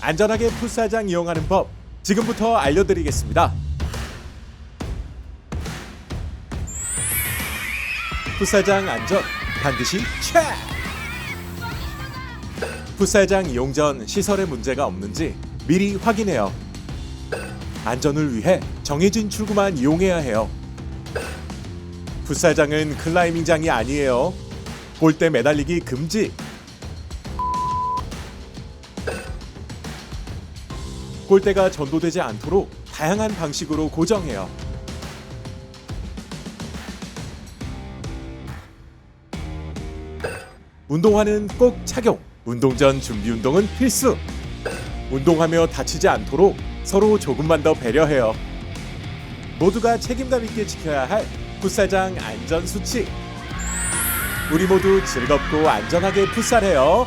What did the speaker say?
안전하게 풋살장 이용하는 법 지금부터 알려드리겠습니다. 풋살장 안전 반드시 체크! 풋살장 이용 전 시설에 문제가 없는지 미리 확인해요. 안전을 위해 정해진 출구만 이용해야 해요. 풋살장은 클라이밍장이 아니에요. 골대 매달리기 금지. 골대가 전도되지 않도록 다양한 방식으로 고정해요. 운동화는 꼭 착용. 운동 전 준비 운동은 필수. 운동하며 다치지 않도록 서로 조금만 더 배려해요. 모두가 책임감 있게 지켜야 할 풋살장 안전 수칙. 우리 모두 즐겁고 안전하게 풋살해요.